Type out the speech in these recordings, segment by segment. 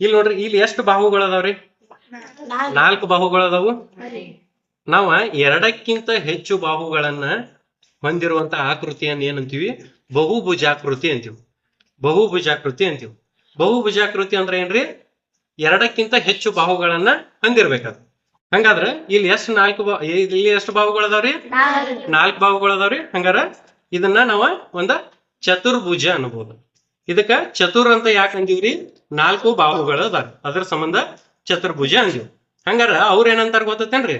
ಇಲ್ಲಿ ನೋಡ್ರಿ ಇಲ್ಲಿ ಎಷ್ಟು ಬಾಹುಗಳು ಅದಾವ್ರಿ ನಾಲ್ಕು ಬಾಹುಗಳು ಅದಾವು ನಾವ ಎರಡಕ್ಕಿಂತ ಹೆಚ್ಚು ಬಾಹುಗಳನ್ನ ಹೊಂದಿರುವಂತ ಆಕೃತಿಯನ್ನ ಏನಂತೀವಿ? ಬಹುಭುಜಾಕೃತಿ ಅಂತೀವಿ. ಬಹುಭುಜಾಕೃತಿ ಅಂತೀವಿ. ಬಹುಭುಜಾಕೃತಿ ಅಂದ್ರೆ ಏನ್ರಿ? ಎರಡಕ್ಕಿಂತ ಹೆಚ್ಚು ಬಾಹುಗಳನ್ನ ಹೊಂದಿರ್ಬೇಕದು. ಹಂಗಾದ್ರ ಇಲ್ಲಿ ಎಷ್ಟು ನಾಲ್ಕು ಬಾ ಇಲ್ಲಿ ಎಷ್ಟು ಬಾಹುಗಳು ಅದಾವ್ರಿ ನಾಲ್ಕು ಬಾಹುಗಳು ಅದಾವ್ರಿ ಹಂಗಾರ ಇದನ್ನ ನಾವ ಒಂದ ಚತುರ್ಭುಜ ಅನ್ಬೋದು. ಇದಕ್ಕ ಚತುರ್ ಅಂತ ಯಾಕೆ ಅಂದೀವ್ರಿ ನಾಲ್ಕು ಬಾಹುಗಳು ಅದಾವ. ಅದ್ರ ಸಂಬಂಧ ಚತುರ್ಭುಜ ಅಂದೀವಿ ಹಂಗಾರ ಅವ್ರ ಏನಂತಾರ ಗೊತ್ತೇನ್ರಿ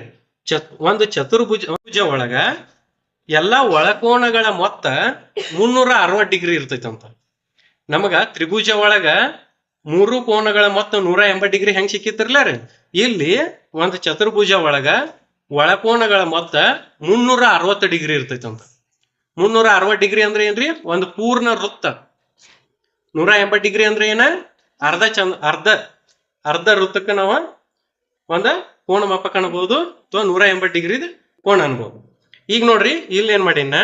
ಚತ್, ಒಂದು ಚತುರ್ಭುಜ ಭುಜ ಒಳಗ ಎಲ್ಲಾ ಒಳಕೋಣಗಳ ಮೊತ್ತ ಮುನ್ನೂರ ಅರವತ್ ಡಿಗ್ರಿ ಅಂತ ನಮಗ ತ್ರಿಭುಜ ಒಳಗ ಮೂರು ಕೋಣಗಳ ಮೊತ್ತ ನೂರ ಎಂಬತ್ ಡಿಗ್ರಿ ಹೆಂಗ್ ಸಿಕ್ಕಿತ್ತಿರ್ಲ ರೀ? ಇಲ್ಲಿ ಒಂದು ಚತುರ್ಭುಜ ಒಳಗ ಒಳಕೋಣಗಳ ಮೊತ್ತ ಮುನ್ನೂರ ಅರವತ್ತು ಡಿಗ್ರಿ ಇರ್ತೈತಂತ. ಮುನ್ನೂರ ಅರವತ್ ಡಿಗ್ರಿ ಅಂದ್ರೆ ಏನ್ರಿ? ಒಂದು ಪೂರ್ಣ ವೃತ್ತ. ನೂರ ಎಂಬತ್ ಡಿಗ್ರಿ ಅಂದ್ರೆ ಏನ? ಅರ್ಧ ಚಂದ, ಅರ್ಧ ಅರ್ಧ ವೃತ್ತಕ್ಕೆ ನಾವು ಒಂದ ಕೋಣ ಮಾಪ ಕಾಣಬಹುದು ಅಥವಾ ನೂರ ಎಂಬತ್ ಡಿಗ್ರಿ ಕೋಣ ಅನ್ಬೋದು. ಈಗ ನೋಡ್ರಿ, ಇಲ್ಲಿ ಏನ್ ಮಾಡಿನ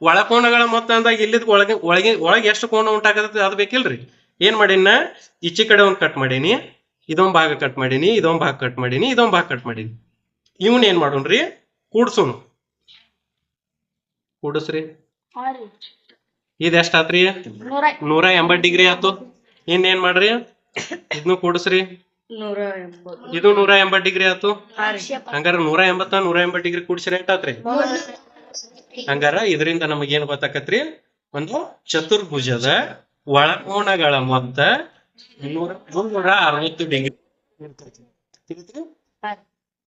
ಒಳಕೋನಗಳ ಮೊತ್ತ ಅಂದಾಗ ಇಲ್ಲಿದ್ ಒಳಗೆ ಒಳಗೆ ಒಳಗೆ ಎಷ್ಟು ಕೋಣ ಉಂಟಾಗತ್ತೆ ಅದು ಬೇಕಿಲ್ರಿ. ಏನ್ ಮಾಡಿನ ಈಚೆ ಕಡೆ ಒಂದ್ ಕಟ್ ಮಾಡೀನಿ, ಇದೊಂದು ಭಾಗ ಕಟ್ ಮಾಡೀನಿ, ಇದೊಂದ್ ಭಾಗ ಕಟ್ ಮಾಡೀನಿ, ಇದೊಂದು ಭಾಗ ಕಟ್ ಮಾಡೀನಿ. ಇವನ್ ಏನ್ ಮಾಡೋಣ್ರಿ? ಕೂಡ್ಸೋನು. ಕೂಡಸ್ರಿ. ಇದ್ ಎಷ್ಟ್ ಆತ್ರಿ ನೂರ ಎಂಬತ್ ಡಿಗ್ರಿ ಆತು ಇನ್ನೇನ್ ಮಾಡ್ರಿ? ಇದನ್ನು ಕೂಡಸ್ರಿ. ಇದು ನೂರ ಎಂಬತ್ ಡಿಗ್ರಿ ಆತು ಹಂಗಾರ ನೂರ ಎಂಬತ್ತ ನೂರ ಎಂಬತ್ ಡಿಗ್ರಿ ಕೂಡಿಸ್ರಿ ಎಷ್ಟಾತ್ರಿ ಹಂಗಾರ ಇದರಿಂದ ನಮಗೇನ್ ಗೊತ್ತಾಕತ್ರಿ? ಒಂದು ಚತುರ್ಭುಜದ ಒಳಕೋಣಗಳ ಮೊತ್ತ ಮುನ್ನೂರ ಮುನ್ನೂರ ಅರವತ್ತು ಡಿಗ್ರಿ. ಇರ್ತೈತಿ?